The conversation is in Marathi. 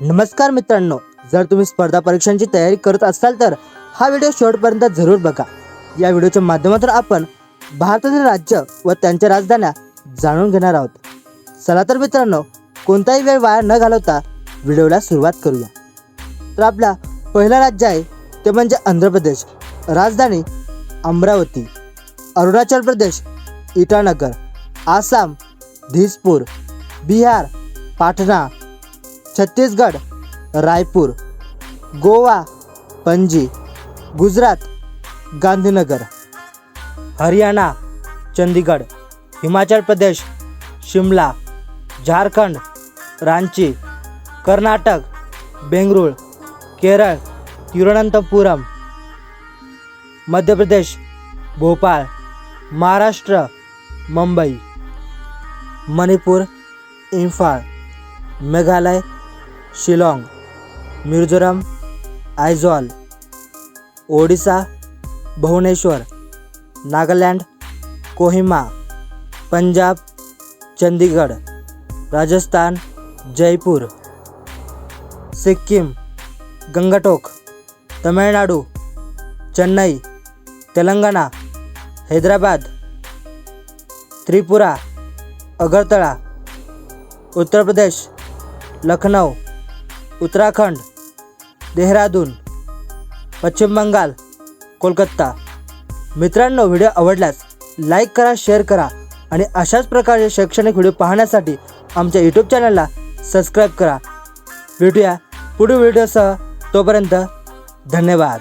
नमस्कार मित्रांनो जर तुम्ही स्पर्धा परीक्षांची तयारी करत असाल तर हा व्हिडिओ शेवटपर्यंत जरूर बघा. या व्हिडिओच्या माध्यमातून आपण भारतातील राज्य व त्यांच्या राजधान्या जाणून घेणार आहोत. चला तर मित्रांनो कोणताही वेळ वाया न घालवता व्हिडिओला सुरुवात करूया. तर आपला पहिला राज्य आहे ते म्हणजे आंध्र प्रदेश. राजधानी अमरावती अरुणाचल प्रदेश इटानगर आसाम धिसपूर बिहार पाटणा छत्तीसगड रायपूर गोवा पणजी गुजरात गांधीनगर हरियाणा चंदीगड हिमाचल प्रदेश शिमला झारखंड रांची कर्नाटक बेंगळूर केरळ तिरुवनंतपुरम मध्य प्रदेश भोपाळ महाराष्ट्र मुंबई मणिपूर इम्फाळ मेघालय शिलाँग मिझोरम आयझॉल ओडिसा भुवनेश्वर नागालँड कोहिमा पंजाब चंदीगड राजस्थान जयपूर सिक्कीम गंगटोक तमिळनाडू चेन्नई तेलंगणा हैदराबाद त्रिपुरा अगरतळा उत्तर प्रदेश लखनौ उत्तराखंड देहरादून पश्चिम बंगाल कोलकाता. मित्रांनो व्हिडिओ आवडल्यास लाईक करा शेअर करा आणि अशाच प्रकारचे शैक्षणिक व्हिडिओ पाहण्यासाठी आमच्या यूट्यूब चॅनलला सबस्क्राईब करा. भेटूया पुढील व्हिडिओसह. तोपर्यंत धन्यवाद.